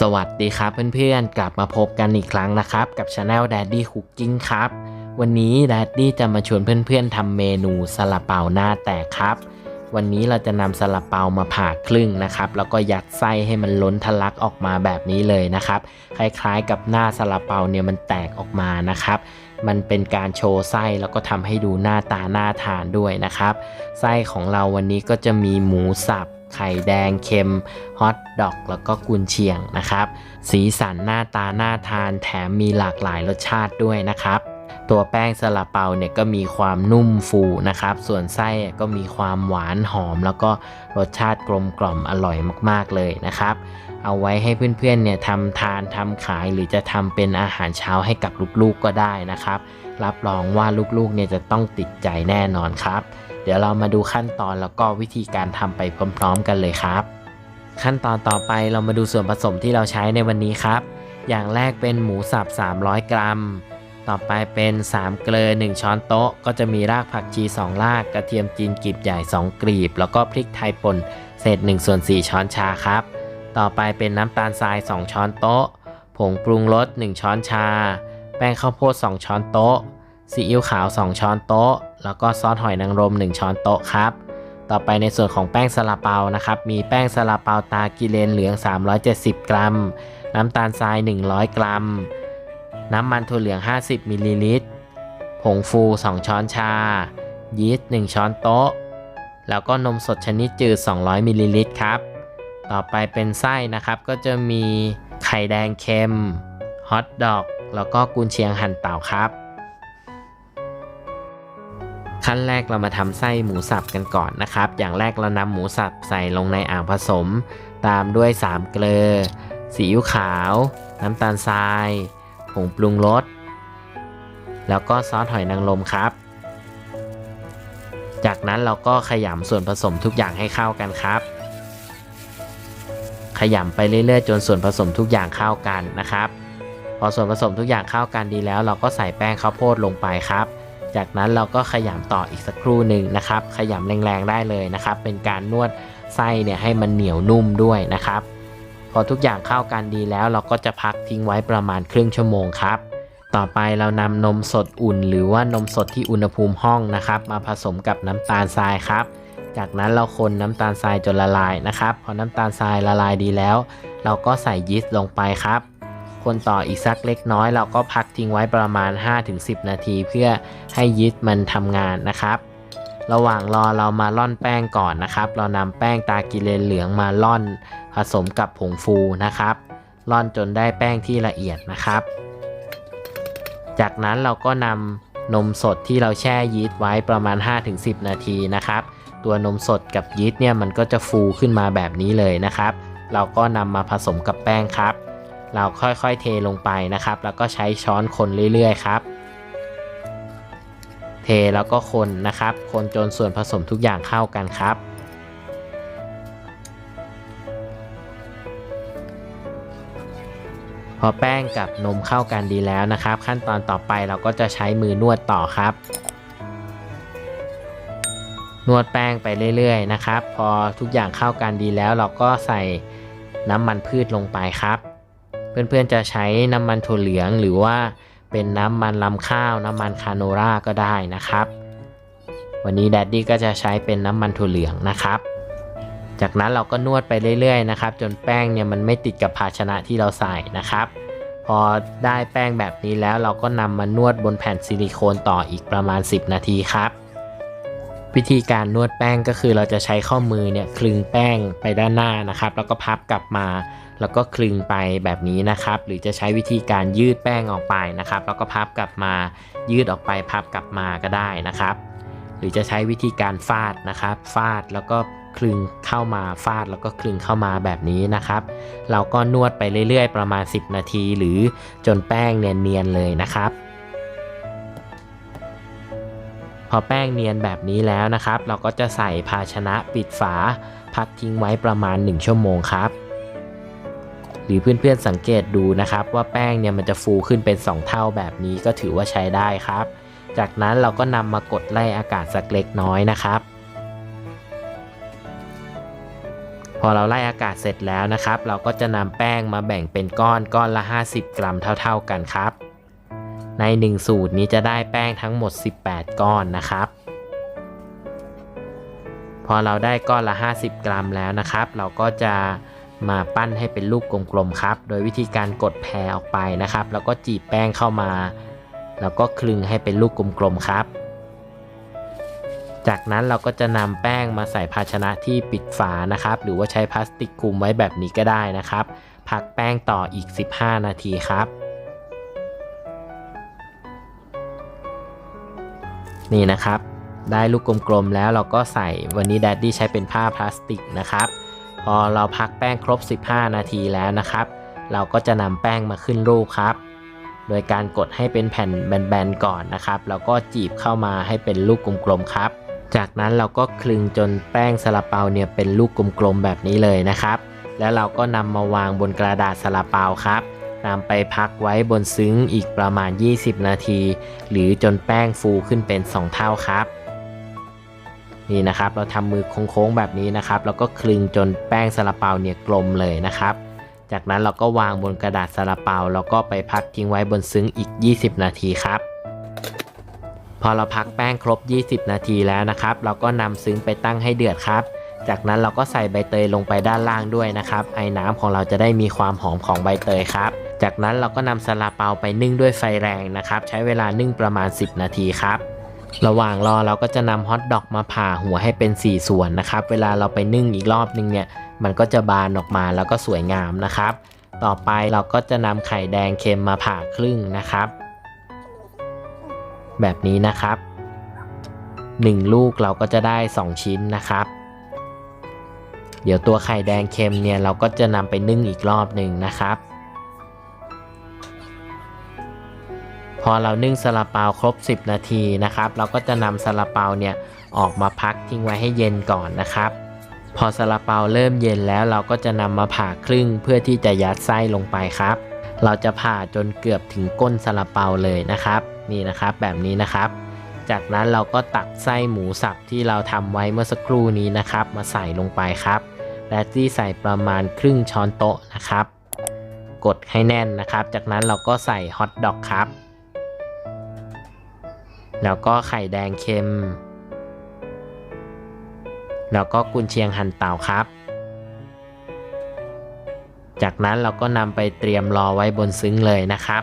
สวัสดีครับเพื่อนๆ กลับมาพบกันอีกครั้งนะครับ กับช anel Daddy Cooking ครับ วันนี้ Daddy จะมาชวนเพื่อนๆทำเมนูซาลาเปาหน้าแตกครับ วันนี้เราจะนำซาลาเปามาผ่าครึ่งนะครับ แล้วก็ยัดไส้ให้มันล้นทะลักออกมาแบบนี้เลยนะครับ คล้ายๆกับหน้าซาลาเปาเนี่ยมันแตกออกมานะครับมันเป็นการโชว์ไส้แล้วก็ทำให้ดูหน้าตาน่าทานด้วยนะครับ ไส้ของเราวันนี้ก็จะมีหมูสับ ไข่แดงเค็มฮอทดอกแล้วก็กุนเชียงนะครับ สีสันหน้าตาน่าทานแถมมีหลากหลายรสชาติด้วยนะครับ ตัวแป้งซาลาเปาเนี่ยก็มีความนุ่มฟูนะครับ ส่วนไส้ก็มีความหวานหอม แล้วก็รสชาติกลมกล่อมอร่อยมากๆเลยนะครับ เอาไว้ให้เพื่อนๆเนี่ยทำทานทำขายหรือจะทำเป็นอาหารเช้าให้กับลูกๆก็ได้นะครับ รับรองว่าลูกๆเนี่ยจะต้องติดใจแน่นอนครับ เดี๋ยวเรามาดูขั้นตอนแล้วก็วิธีการทำไปพร้อมๆกันเลยครับ ขั้นตอนต่อไปเรามาดูส่วนผสมที่เราใช้ในวันนี้ครับ อย่างแรกเป็นหมูสับ 300 กรัม ต่อไปเป็น 3 เกลือ 1 ช้อนโต๊ะ ก็จะมีรากผักชี 2 ราก กระเทียมจีนกลีบใหญ่ 2 กลีบ แล้วก็พริกไทยป่นเศษ1ส่วน4ช้อนชาครับ ต่อไปเป็นน้ำตาลทราย 2 ช้อนโต๊ะ ผงปรุงรส 1 ช้อนชา แป้งข้าวโพด 2 ช้อนโต๊ะ ซีอิ๊วขาว 2 ช้อนโต๊ะ แล้วก็ซอสหอยนางรม 1 ช้อนโต๊ะครับ ต่อไปในส่วนของแป้งซาลาเปานะครับ มีแป้งซาลาเปาตากิเลนเหลือง 370 กรัม น้ำตาลทราย 100 กรัม น้ำมันถั่วเหลือง 50 มิลลิลิตร ผงฟู 2 ช้อนชา ยีสต์ 1 ช้อนโต๊ะ แล้วก็นมสดชนิดจืด 200 มิลลิลิตรครับ ต่อไปเป็นไส้นะครับ ก็จะมีไข่แดงเค็ม ฮอทดอก แล้วก็กุนเชียงหั่นเต่าครับ ขั้นแรกเรามาทำไส้หมูสับกันก่อนนะครับ อย่างแรกเรานำหมูสับใส่ลงในอ่างผสม ตามด้วย 3 เกลือซีอิ๊วขาว น้ำตาลทรายผงปรุงรสแล้วก็ซอสหอยนางรมครับ จากนั้นเราก็ขยำส่วนผสมทุกอย่างให้เข้ากันครับ ขยำไปเรื่อยๆ จนส่วนผสมทุกอย่างเข้ากันนะครับ พอส่วนผสมทุกอย่างเข้ากันดีแล้ว เราก็ใส่แป้งข้าวโพดลงไปครับ จากนั้นเราก็ขยำต่ออีกสักครู่หนึ่งนะครับ ขยำแรงๆได้เลยนะครับ เป็นการนวดไส้เนี่ยให้มันเหนียวนุ่มด้วยนะครับ พอทุกอย่างเข้ากันดีแล้วเราก็จะพักทิ้งไว้ประมาณครึ่งชั่วโมงครับ ต่อไปเรานำนมสดอุ่น หรือว่านมสดที่อุณหภูมิห้องนะครับ มาผสมกับน้ำตาลทรายครับ จากนั้นเราคนน้ำตาลทรายจนละลายนะครับ พอน้ำตาลทรายละลายดีแล้ว เราก็ใส่ยีสต์ลงไปครับ คนต่ออีกสักเล็กน้อย เราก็พักทิ้งไว้ประมาณ 5-10 นาที เพื่อให้ยีสต์มันทำงานนะครับระหว่างรอเรามาล่อนแป้งก่อนนะครับ เรานำแป้งตากิเลนเหลืองมาล่อน ผสมกับผงฟูนะครับ ล่อนจนได้แป้งที่ละเอียดนะครับ จากนั้นเราก็นำนมสดที่เราแช่ยีสต์ไว้ประมาณ 5-10 นาทีนะครับ ตัวนมสดกับยีสต์เนี่ยมันก็จะฟูขึ้นมาแบบนี้เลยนะครับ เราก็นำมาผสมกับแป้งครับ เราค่อยๆเทลงไปนะครับ แล้วก็ใช้ช้อนคนเรื่อยๆครับ เทแล้วก็คนนะครับ คนจนส่วนผสมทุกอย่างเข้ากันครับพอแป้งกับนมเข้ากันดีแล้วนะครับ ขั้นตอนต่อไปเราก็จะใช้มือนวดต่อครับ นวดแป้งไปเรื่อยๆนะครับ พอทุกอย่างเข้ากันดีแล้วเราก็ใส่น้ำมันพืชลงไปครับ เพื่อนๆจะใช้น้ำมันถั่วเหลืองหรือว่าเป็นน้ำมันลำข้าว น้ำมันคาโนราก็ได้นะครับ วันนี้แดดดี้ก็จะใช้เป็นน้ำมันถั่วเหลืองนะครับ จากนั้นเราก็นวดไปเรื่อยๆนะครับ จนแป้งเนี่ยมันไม่ติดกับภาชนะที่เราใส่นะครับ พอได้แป้งแบบนี้แล้วเราก็นำมานวดบนแผ่นซิลิโคนต่ออีกประมาณ 10 นาทีครับ วิธีการนวดแป้งก็คือเราจะใช้ข้อมือเนี่ยคลึงแป้งไปด้านหน้านะครับ แล้วก็พับกลับมา แล้วก็คลึงไปแบบนี้นะครับ หรือจะใช้วิธีการยืดแป้งออกไปนะครับ แล้วก็พับกลับมา ยืดออกไปพับกลับมาก็ได้นะครับ หรือจะใช้วิธีการฟาดนะครับ ฟาดแล้วก็คลึงเข้ามาฟาดแล้วก็คลึงเข้ามาแบบนี้นะครับ เราก็นวดไปเรื่อยๆ ประมาณ 10 นาที หรือจนแป้งเนียนๆเลยนะครับ อแป้งเนียนแบบนี้แล้วนะครับ เราก็จะใส่ภาชนะปิดฝา พักทิ้งไว้ประมาณ 1 ชั่วโมงครับ หรือเพื่อนๆสังเกตดูนะครับ ว่าแป้งเนี่ยมันจะฟูขึ้นเป็น 2 เท่าแบบนี้ก็ถือว่าใช้ได้ครับ จากนั้นเราก็นำมากดไล่อากาศสักเล็กน้อยนะครับพอเราไล่อากาศเสร็จแล้วนะครับ เราก็จะนำแป้งมาแบ่งเป็นก้อนก้อนละ 50 กรัมเท่า ๆกันครับ ใน 1 สูตรนี้จะได้แป้งทั้งหมด 18 ก้อนนะครับ พอเราได้ก้อนละ 50 กรัมแล้วนะครับ เราก็จะมาปั้นให้เป็นลูกกลมๆครับ โดยวิธีการกดแพรออกไปนะครับ แล้วก็จีบแป้งเข้ามา แล้วก็คลึงให้เป็นลูกกลมๆครับ จากนั้นเราก็จะนำแป้งมาใส่ภาชนะที่ปิดฝานะครับ หรือว่าใช้พลาสติกคลุมไว้แบบนี้ก็ได้นะครับ พักแป้งต่ออีก 15 นาทีครับ นี่นะครับ ได้ลูกกลมๆแล้วเราก็ใส่วันนี้แดดดี้ใช้เป็นผ้าพลาสติกนะครับ พอเราพักแป้งครบ 15 นาทีแล้วนะครับ เราก็จะนำแป้งมาขึ้นรูปครับ โดยการกดให้เป็นแผ่นแบนๆก่อนนะครับ แล้วก็จีบเข้ามาให้เป็นลูกกลมๆครับ จากนั้นเราก็คลึงจนแป้งซาลาเปาเนี่ยเป็นลูกกลมๆแบบนี้เลยนะครับ แล้วเราก็นำมาวางบนกระดาษซาลาเปาครับ นำไปพักไว้บนซึ้งอีกประมาณ 20 นาที หรือจนแป้งฟูขึ้นเป็น 2 เท่าครับ นี่นะครับเราทำมือโค้งๆแบบนี้นะครับ แล้วก็คลึงจนแป้งซาลาเปาเนี่ยกลมเลยนะครับ จากนั้นเราก็วางบนกระดาษซาลาเปาแล้วก็ไปพักทิ้งไว้บนซึ้งอีก 20 นาทีครับพอเราพักแป้งครบ 20 นาทีแล้วนะครับ เราก็นำซึ้งไปตั้งให้เดือดครับ จากนั้นเราก็ใส่ใบเตยลงไปด้านล่างด้วยนะครับ ไอ้น้ำของเราจะได้มีความหอมของใบเตยครับ จากนั้นเราก็นำซาลาเปาไปนึ่งด้วยไฟแรงนะครับ ใช้เวลานึ่งประมาณ 10 นาทีครับ ระหว่างรอเราก็จะนำฮอทดอกมาผ่าหัวให้เป็น 4 ส่วนนะครับ เวลาเราไปนึ่งอีกรอบนึงเนี่ย มันก็จะบานออกมาแล้วก็สวยงามนะครับ ต่อไปเราก็จะนำไข่แดงเค็มมาผ่าครึ่งนะครับ แบบนี้นะครับ 1 ลูกเราก็จะได้ 2 ชิ้นนะครับเดี๋ยวตัวไข่แดงเค็มเนี่ยเราก็จะนำไปนึ่งอีกรอบหนึ่งนะครับ พอเรานึ่งซาลาเปาครบ 10 นาทีนะครับ เราก็จะนำซาลาเปาเนี่ยออกมาพักทิ้งไว้ให้เย็นก่อนนะครับ พอซาลาเปาเริ่มเย็นแล้วเราก็จะนำมาผ่าครึ่งเพื่อที่จะยัดไส้ลงไปครับ เราจะผ่าจนเกือบถึงก้นซาลาเปาเลยนะครับ นี่นะครับแบบนี้นะครับ จากนั้นเราก็ตักไส้หมูสับที่เราทำไว้เมื่อสักครู่นี้นะครับ มาใส่ลงไปครับ และที่ใส่ประมาณครึ่งช้อนโต๊ะนะครับ กดให้แน่นนะครับ จากนั้นเราก็ใส่ฮอทดอกครับ แล้วก็ไข่แดงเค็ม แล้วก็กุนเชียงหั่นเต่าครับ จากนั้นเราก็นำไปเตรียมรอไว้บนซึ้งเลยนะครับ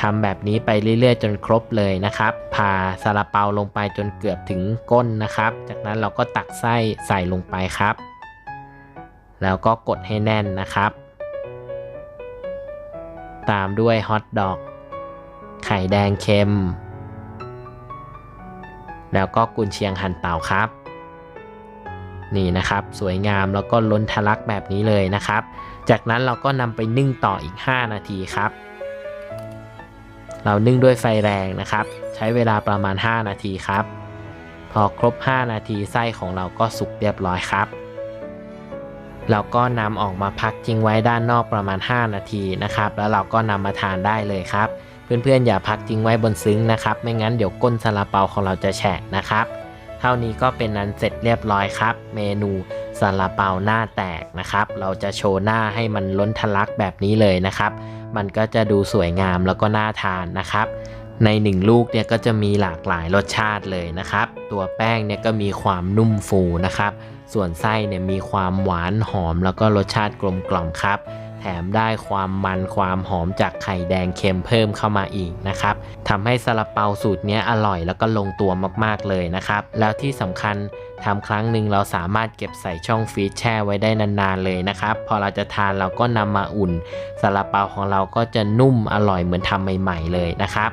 ทำแบบนี้ไปเรื่อยๆ จนครบเลยนะครับ ผ่าซาลาเปาลงไปจนเกือบถึงก้นนะครับ จากนั้นเราก็ตักไส้ใส่ลงไปครับ แล้วก็กดให้แน่นนะครับ ตามด้วยฮอทดอก ไข่แดงเค็ม แล้วก็กุนเชียงหั่นเต่าครับ นี่นะครับสวยงามแล้วก็ล้นทะลักแบบนี้เลยนะครับ จากนั้นเราก็นำไปนึ่งต่ออีก 5 นาทีครับ เรานึ่งด้วยไฟแรงนะครับ ใช้เวลาประมาณ 5 นาทีครับ พอครบ 5 นาทีไส้ของเราก็สุกเรียบร้อยครับเราก็นำออกมาพักทิ้งไว้ด้านนอกประมาณ 5 นาทีนะครับ แล้วเราก็นำมาทานได้เลยครับ เพื่อนๆอย่าพักทิ้งไว้บนซึ้งนะครับ ไม่งั้นเดี๋ยวก้นซาลาเปาของเราจะแฉะนะครับ เท่านี้ก็เป็นนั้นเสร็จเรียบร้อยครับ เมนูซาลาเปาหน้าแตกนะครับ เราจะโชว์หน้าให้มันล้นทะลักแบบนี้เลยนะครับ มันก็จะดูสวยงามแล้วก็น่าทานนะครับ ในหนึ่งลูกเนี่ยก็จะมีหลากหลายรสชาติเลยนะครับ ตัวแป้งเนี่ยก็มีความนุ่มฟูนะครับ ส่วนไส้เนี่ยมีความหวานหอมแล้วก็รสชาติกลมกล่อมครับ แถมได้ความมันความหอมจากไข่แดงเค็มเพิ่มเข้ามาอีกนะครับทำให้ซาลาเปาสูตรนี้อร่อยแล้วก็ลงตัวมากๆเลยนะครับ แล้วที่สำคัญทำครั้งหนึ่งเราสามารถเก็บใส่ช่องฟรีซแช่ไว้ได้นานๆเลยนะครับ พอเราจะทานเราก็นำมาอุ่นซาลาเปาของเราก็จะนุ่มอร่อยเหมือนทำใหม่ ๆ เลยนะครับ